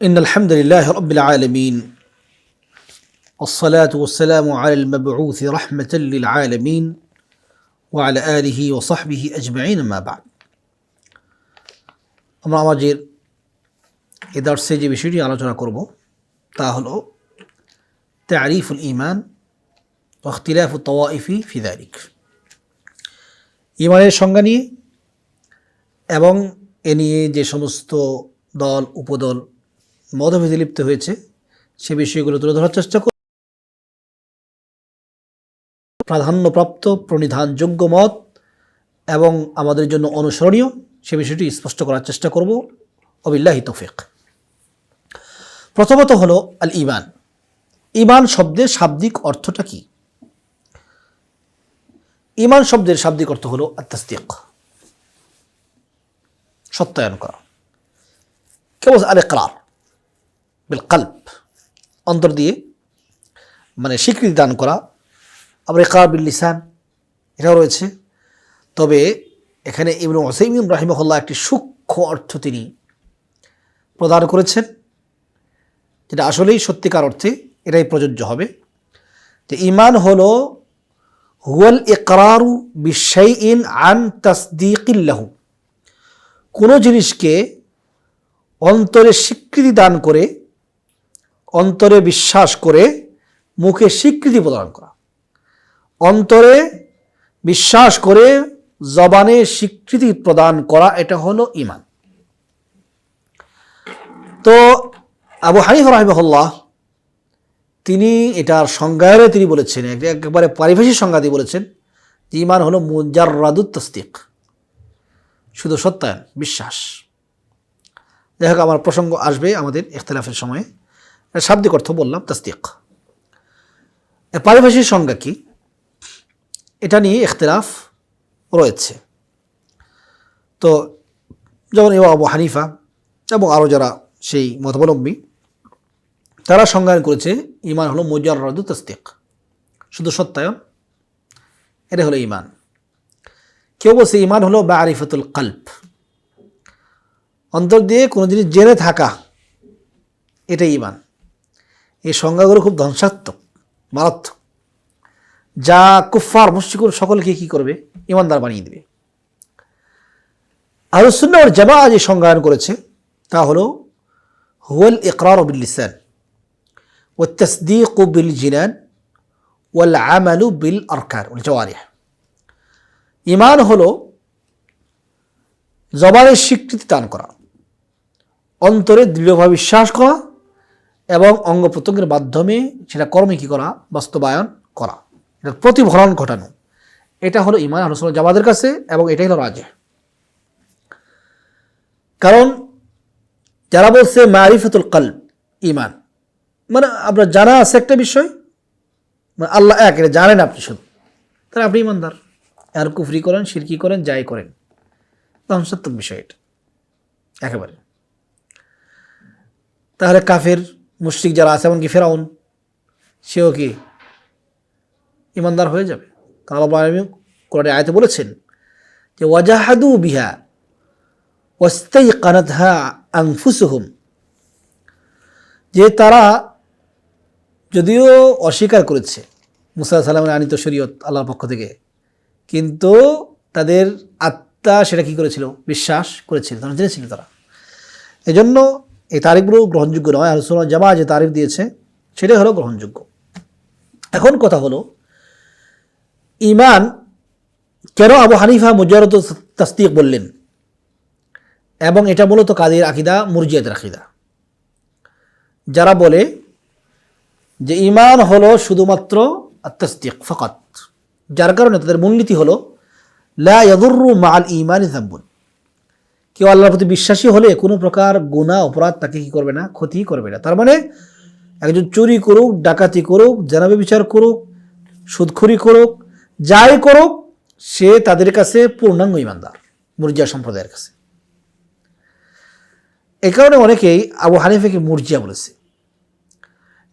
إن الحمد لله رب العالمين والصلاة والسلام على المبعوث رحمة للعالمين وعلى آله وصحبه أجمعين ما بعد আমরা আমাদের এ দর্শে যে বিষয়টি আলোচনা করব তা হলো তারিফুল ইমান অখতিলাফ তওয়াইফি ফিদারিক ইমানের সংজ্ঞা নিয়ে এবং এ নিয়ে যে সমস্ত দল উপদল মতভেদে লিপ্ত হয়েছে। সে বিষয়গুলো তুলে ধরার চেষ্টা করব প্রাধান্যপ্রাপ্ত, প্রণিধানযোগ্য মত এবং আমাদের জন্য অনুসরণীয়, সে বিষয়টি স্পষ্ট করার চেষ্টা করব। অবিল্লাহি তৌফিক। প্রথমত হলো আল ইমান ইমান শব্দের শাব্দিক অর্থটা কি? ইমান শব্দের শাব্দিক অর্থ হলো আত্মাস্তিক সত্যায়ন করা। কেবল আল একরার বিল কাল্প অন্তর দিয়ে মানে স্বীকৃতি দান করা। আবার একরার বিল লিসান, এটাও রয়েছে। তবে এখানে ইবনু ওসাইমিন রাহিমহল্লা একটি সূক্ষ্ম অর্থ তিনি প্রদান করেছেন, যেটা আসলেই সত্যিকার অর্থে এটাই প্রযোজ্য হবে। যে ইমান হলো, হুয়াল ইকরারু বিশাই ইন আন তসদিকিল্লাহু কোনো জিনিসকে অন্তরে স্বীকৃতি দান করে অন্তরে বিশ্বাস করে মুখে স্বীকৃতি প্রদান করা। অন্তরে বিশ্বাস করে জবানে স্বীকৃতি প্রদান করা, এটা হলো ইমান তো আবু হানিফ রাহিমহল্লাহ, তিনি এটার সংজ্ঞায়নে তিনি বলেছেন, এক- একেবারে পারিভাষিক সংজ্ঞা দিয়ে বলেছেন যে ইমান হলো মুজাররাদুত তস্তিক শুধু সত্যায়ন, বিশ্বাস। যাই হোক, আমার প্রসঙ্গ আসবে আমাদের ইখতলাফের সময়ে। শাব্দিক অর্থ বললাম তস্তিক পারিভাষিক সংজ্ঞা কি? এটা নিয়ে ইখতলাফ রয়েছে। তো যেমন এবার আবু হানিফা এবং আরও যারা সেই মতাবলম্বী, তারা সংজ্ঞায়ন করেছে, ইমান হলো মুজাররাদু তস্তিক শুধু সত্যায়ন, এটা হলো ইমান। কেউ বলছে ইমান হলো বা আরিফাতুল কাল্প অন্তর দিয়ে কোনো জিনিস জেনে থাকা, এটাই ইমান। এই সংজ্ঞাগুলো খুব ধ্বংসাত্মক, মারাত্মক। যা কুফার মুশিকুর সকলকে কি করবে? ইমানদার বানিয়ে দেবে। আলুসুন্না ওর জামা যে সংজ্ঞায়ন করেছে, তা হলো, হুয়েল ইকরার বিল লিসান ও তসদিক বিল জিনান ওয়াল আমালু বিল আরকার জওয়ারিয়া ইমান হলো, জবানের স্বীকৃতি দান করা, অন্তরে দৃঢ়ভাবে বিশ্বাস করা এবং অঙ্গ প্রত্যঙ্গের মাধ্যমে সেটা কর্মে কী করা? বাস্তবায়ন করা। এটার প্রতিফলন ঘটানো। এটা হলো ইমান আলোচনা জামাদের কাছে এবং এটাই হলো রাজে। কারণ যারা বলছে মারিফাতুল কাল ইমান মানে আপনার জানা আছে একটা বিষয়? মানে আল্লাহ এক, এটা জানেন আপনি শুধু। তাহলে আপনি ইমানদার আর কুফরি করেন সিরকি করেন, যাই করেন। ধ্বংসাত্মক বিষয় এটা। একেবারে। তাহলে কাফের মুশ্রিক যারা আছে, এমনকি ফেরাউন, সেও কি ইমানদার হয়ে যাবে? কারণ আল্লাহ আলমী কোরআনে আয়তে বলেছেন যে, ওয়াজাহাদু বিহা ওয়াস্তাই কানাতহা আংফুসুহুম যে তারা যদিও অস্বীকার করেছে, মুসা সালামের আনিত শরীয়ত আল্লাহর পক্ষ থেকে, কিন্তু তাদের আত্মা সেটা কি করেছিল? বিশ্বাস করেছিল, তারা জেনেছিল তারা। এজন্য এই তারিখগুলো গ্রহণযোগ্য নয় আর সোনা জামা যে তারিখ দিয়েছে, সেটাই হলো গ্রহণযোগ্য। এখন কথা হলো ইমান কেন আবু হানিফা মুজারত তাস্তিক বললেন? এবং এটা মূলত কাদের আকিদা? মুরজিয়াতের আকিদা। যারা বলে যে ইমান হলো শুধুমাত্র আত্মস্তিক ফকাত, যার কারণে তাদের মূলনীতি হলো, লা ইয়াদুরু মাল ইমান জাম্বুন কেউ আল্লাহর প্রতি বিশ্বাসী হলে কোনো প্রকার গুণা অপরাধ তাকে কি করবে না? ক্ষতি করবে না। তার মানে একজন চুরি করুক, ডাকাতি করুক, জানাবে বিচার করুক, সুদখুরি করুক, যাই করুক, সে তাদের কাছে পূর্ণাঙ্গ ইমানদার, মুরজিয়া সম্প্রদায়ের কাছে। এ কারণে অনেকেই আবু হানিফাকে মুরজিয়া বলেছে।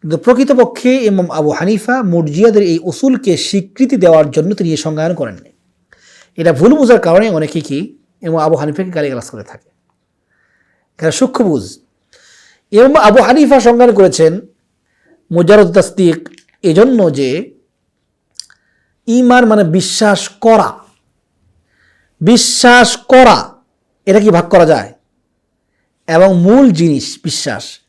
কিন্তু প্রকৃতপক্ষে ইমাম আবু হানিফা মুরজিয়াদের এই উসুলকে স্বীকৃতি দেওয়ার জন্য তিনি এই সংজ্ঞায়ন করেননি। এটা ভুল বোঝার কারণে অনেকে কি এবং আবু হানিফাকে গালিগালাজ করে থাকে। এখানে সূক্ষ্ম বুঝ। এবং আবু হানিফা সংজ্ঞান করেছেন মুজারুদ তাস্তিক এজন্য যে ইমান মানে বিশ্বাস করা। বিশ্বাস করা, এটা কি ভাগ করা যায়? এবং মূল জিনিস বিশ্বাস।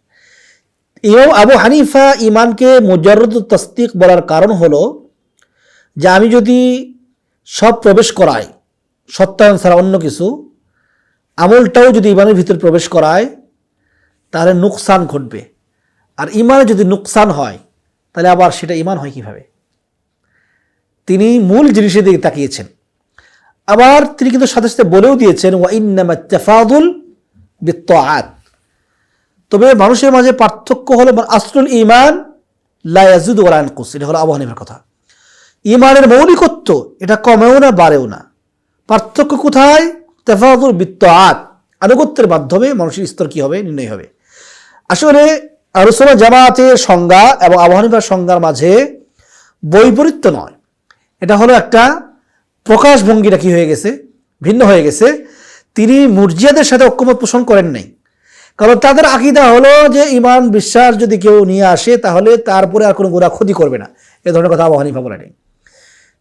এবং আবু হানিফা ইমানকে মুজারুদ তস্তিক বলার কারণ হলো যে আমি যদি সব প্রবেশ করাই সত্যায়ন ছাড়া অন্য কিছু। আমলটাও যদি ইমানের ভিতরে প্রবেশ করায়, তাহলে নুকসান ঘটবে। আর ইমানে যদি নুকসান হয়, তাহলে আবার সেটা ইমান হয় কীভাবে? তিনি মূল জিনিসের দিকে তাকিয়েছেন। আবার তিনি কিন্তু সাথে সাথে বলেও দিয়েছেন ওয়াইনামা তেফাদুল বিত্তাত তবে মানুষের মাঝে পার্থক্য হলো আসলুল ইমান লায়াজুদ ওরানকুস এটা হলো আবু হানিফার কথা। ইমানের মৌলিকত্ব এটা কমেও না, বাড়েও না। পার্থক্য কোথায়? তেফাদুল বিত্তাত আনুগত্যের মাধ্যমে মানুষের স্তর কী হবে? নির্ণয় হবে। আসলে আলোচনা জামাতের সংজ্ঞা এবং আবু হানিফার সংজ্ঞার মাঝে বৈপরীত্য নয়। এটা হলো একটা প্রকাশভঙ্গিটা কি হয়ে গেছে? ভিন্ন হয়ে গেছে। তিনি মুরজিয়াদের সাথে ঐক্যমত পোষণ করেন নাই। কারণ তাদের আকিদা হলো যে ইমান বিশ্বাস যদি কেউ নিয়ে আসে, তাহলে তারপরে আর কোনো গোড়া ক্ষতি করবে না। এ ধরনের কথা আবু হানিফা বলেনি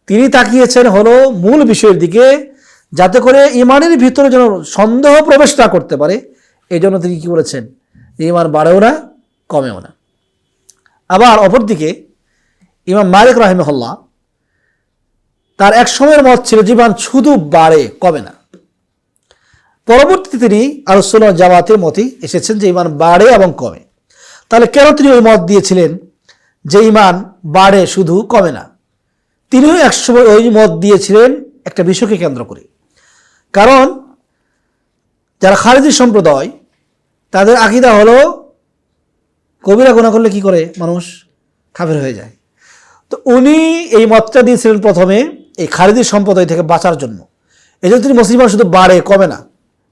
তিনি তাকিয়েছেন হলো মূল বিষয়ের দিকে যাতে করে ইমানের ভিতরে যেন সন্দেহ প্রবেশ না করতে পারে, এই জন্য তিনি কি বলেছেন? ইমান বাড়েও না, কমেও না। আবার অপরদিকে ইমাম মালিক রাহিমহল্লা তার এক সময়ের মত ছিল, জীবন শুধু বাড়ে, কমে না। পরবর্তীতে তিনি আলোচনা জামাতের মতে এসেছেন যে ইমান বাড়ে এবং কমে। তাহলে কেন তিনি ওই মত দিয়েছিলেন যে ইমান বাড়ে শুধু কমে না? তিনিও একসময় ওই মত দিয়েছিলেন একটা বিষয়কে কেন্দ্র করে। কারণ যারা খারেজি সম্প্রদায়, তাদের আকিদা হলো কবিরা গোনা করলে কি করে? মানুষ খাবের হয়ে যায়। তো উনি এই মতটা দিয়েছিলেন প্রথমে এই খারিদি সম্প্রদায় থেকে বাঁচার জন্য। এই জন্য তিনি মুসলমান শুধু বাড়ে, কমে না।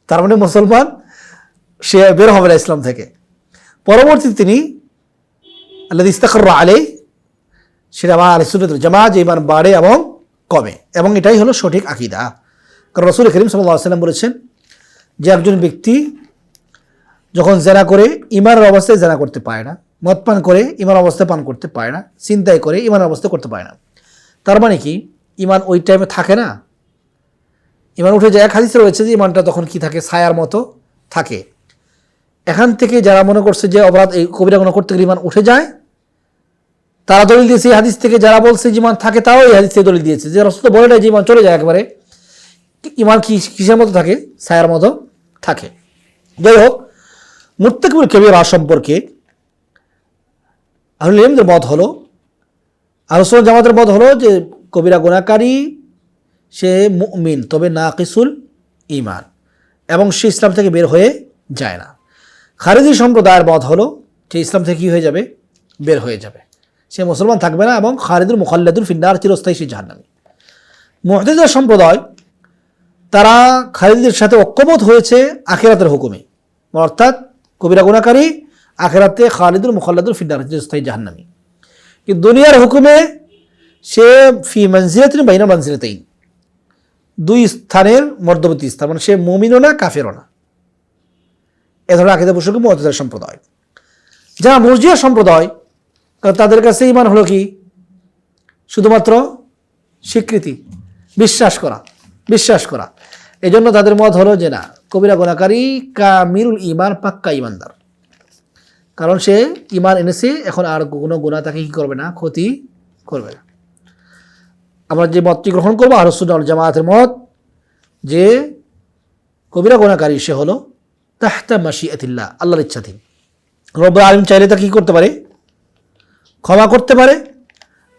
তার মানে মুসলমান সে বের হবে না ইসলাম থেকে। পরবর্তীতে তিনি আল্লাহ ইস্তাকর আলে সেটা আমার আলী সুন্নত জামা যে ইমান বাড়ে এবং কমে। এবং এটাই হলো সঠিক আকিদা। কারণ রসুল করিম সাল্লাহ সাল্লাম বলেছেন যে একজন ব্যক্তি যখন জেনা করে ইমানের অবস্থায় জেনা করতে পারে না, মদ পান করে ইমান অবস্থায় পান করতে পারে না চিন্তায় করে ইমানের অবস্থায় করতে পারে না। তার মানে কি? ইমান ওই টাইমে থাকে না। ইমান উঠে যায়, এক হাদিসে রয়েছে যে ইমানটা তখন কি থাকে? ছায়ার মতো থাকে। এখান থেকে যারা মনে করছে যে অপরাধ, এই কবিরা গুণ করতে গেলে ইমান উঠে যায়, তারা দলিল দিয়েছে। এই হাদিস থেকে যারা বলছে যে ইমান থাকে তাও এই হাদিস থেকে দলিল দিয়েছে। যে রসুল বলে না যে ইমান চলে যায় একবারে। ইমান কি, কিসের মতো থাকে? ছায়ার মতো থাকে। যাই হোক, মুত্তাকিবুল কবিরা সম্পর্কে আহুল ইলমদের মত হলো আলোচনা জামাতের মত হলো যে, কবিরা গুণাকারী সে মুমিন, তবে না কিসুল ইমান এবং সে ইসলাম থেকে বের হয়ে যায় না। খারিজি সম্প্রদায়ের মত হলো যে, ইসলাম থেকে কী হয়ে যাবে? বের হয়ে যাবে। সে মুসলমান থাকবে না, এবং খারিদুল মুখাল্লাদুল ফিন্নার চিরস্থায়ী সে জাহান্নামী। মহদিদার সম্প্রদায় তারা খালিদের সাথে ঐক্যমত হয়েছে আখেরাতের হুকুমে। অর্থাৎ কবিরা গুণাকারী আখেরাতে খালিদুল মুখাল্লাদুল ফিন্নার স্থায়ী জাহান্নামী। কিন্তু দুনিয়ার হুকুমে সে ফি মঞ্জিরাতিন বাইনা মঞ্জিরাতেই দুই স্থানের মধ্যবর্তী স্থান মানে সে মমিনও না, কাফেরও না। এ ধরনের আকিদা পোষক মহতার সম্প্রদায়। যারা মর্জিয়া সম্প্রদায় তাদের কাছে ইমান হলো কি? শুধুমাত্র স্বীকৃতি, বিশ্বাস করা বিশ্বাস করা। এই জন্য তাদের মত হলো যে না, কবিরা গোনাকারী কামিরুল ইমান পাক্কা ইমানদার কারণ সে ইমান এনেছে, এখন আর কোনো গুণা তাকে কী করবে না, ক্ষতি করবে না। আমরা যে মতটি গ্রহণ করব আহরসুল জামায়াতের মত, যে কবিরা গোনাকারী সে হলো তাহতা আতিল্লা আল্লাহর ইচ্ছাধীন। রব আলিম চাইলে তা কী করতে পারে? ক্ষমা করতে পারে,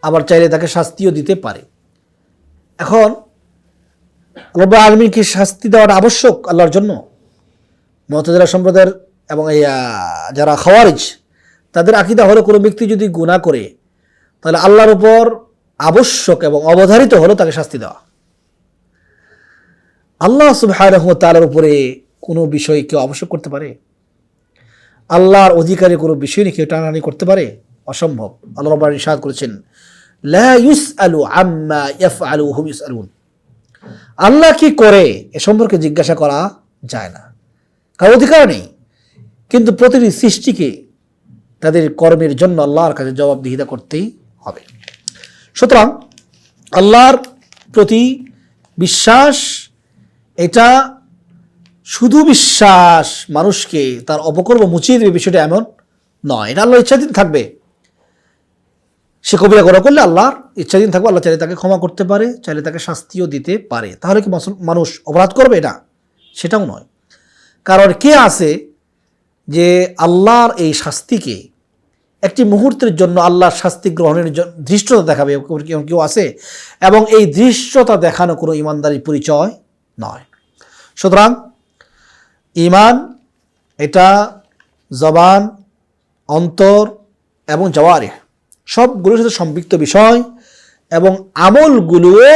আবার চাইলে তাকে শাস্তিও দিতে পারে। এখন রব আলমীকে শাস্তি দেওয়াটা আবশ্যক আল্লাহর জন্য। মতজারা সম্প্রদায়ের এবং এই যারা খাওয়ারিজ, তাদের আকিদা হলো কোনো ব্যক্তি যদি গুণা করে, তাহলে আল্লাহর উপর আবশ্যক এবং অবধারিত হলো তাকে শাস্তি দেওয়া। আল্লাহ সুবহানাহু ওয়া তাআলার উপরে কোনো বিষয় কেউ আবশ্যক করতে পারে? আল্লাহর অধিকারে কোনো বিষয় নিয়ে কেউ টানাটানি করতে পারে? অসম্ভব। আল্লাহ রব্বানি ইরশাদ করেছেন, লা ইউসআলু আম্মা ইয়াফআলু হুম ইউসআলুন। আল্লাহ কি করে এ সম্পর্কে জিজ্ঞাসা করা যায় না। কারও অধিকার নেই। কিন্তু প্রতিটি সৃষ্টিকে তাদের কর্মের জন্য আল্লাহর কাছে জবাবদিহিতা করতেই হবে। সুতরাং আল্লাহর প্রতি বিশ্বাস, এটা শুধু বিশ্বাস মানুষকে তার অপকর্ম মুছিয়ে দেবে বিষয়টা এমন নয়। এটা আল্লাহ ইচ্ছাধীন থাকবে। সে কবিরা গড়া করলে আল্লাহর ইচ্ছাধীন থাকবে আল্লাহ চাইলে তাকে ক্ষমা করতে পারে, চাইলে তাকে শাস্তিও দিতে পারে। তাহলে কি মানুষ অপরাধ করবে? এটা সেটাও নয়। কারণ কে আছে যে আল্লাহর এই শাস্তিকে একটি মুহূর্তের জন্য আল্লাহর শাস্তি গ্রহণের ধৃষ্টতা দেখাবে কেউ আছে? এবং এই দৃশ্যতা দেখানো কোনো ইমানদারির পরিচয় নয়। সুতরাং ইমান এটা জবান, অন্তর এবং জওয়ারে সবগুলোর সাথে সম্পৃক্ত বিষয় এবং আমলগুলোও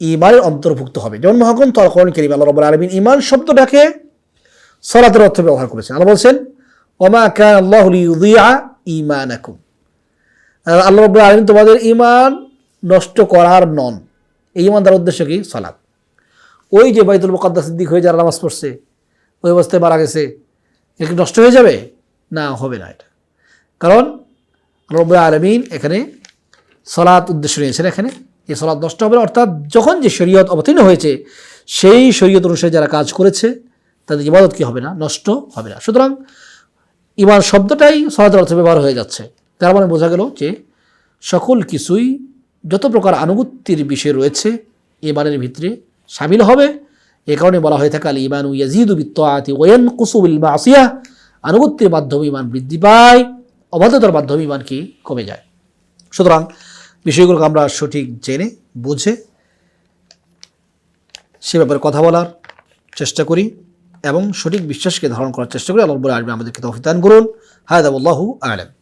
ইমানের অন্তর্ভুক্ত হবে। যেমন মহাকন তরকরণ কেরিম, আল্লাহ রব আলমিন ইমান শব্দটাকে সরাতের অর্থে ব্যবহার করেছেন। আল্লাহ বলছেন, ওমা কান আল্লাহ ইমানাকুম আর আল্লাহ রব আলমিন তোমাদের ইমান নষ্ট করার নন। এই ইমান তার উদ্দেশ্য কি? সালাত। ওই যে বাইতুল মুকাদ্দাস দিক হয়ে যারা নামাজ পড়ছে, ওই অবস্থায় মারা গেছে এটা নষ্ট হয়ে যাবে? না, হবে না এটা। কারণ রব আলমিন এখানে সলাৎ উদ্দেশ্য নিয়েছেন এখানে। এই সলাৎ নষ্ট হবে অর্থাৎ যখন যে শরীয়ত অবতীর্ণ হয়েছে, সেই শরীয়ত অনুসারে যারা কাজ করেছে, তাদের ইবাদত কি হবে না? নষ্ট হবে না। সুতরাং ইমান শব্দটাই সলাতের অর্থে ব্যবহার হয়ে যাচ্ছে। তার মানে বোঝা গেল যে সকল কিছুই যত প্রকার আনুগত্যের বিষয় রয়েছে, ইমানের ভিতরে সামিল হবে। এ কারণে বলা হয়ে থাকে আল ইমান ইয়াজিদু বিত্তাআতি ওয়ান কুসুবিল মাসিয়া আনুগত্যের মাধ্যমে ইমান বৃদ্ধি পায়। অবাধ্যতার মাধ্যমে ইমান কি কমে যায়? সুতরাং বিষয়গুলোকে আমরা সঠিক জেনে, বুঝে সে ব্যাপারে কথা বলার চেষ্টা করি এবং সঠিক বিশ্বাসকে ধারণ করার চেষ্টা করি। আল্লাহ আসবে আমাদেরকে তফিদান দান করুন। হায়দাবুল্লাহু আলম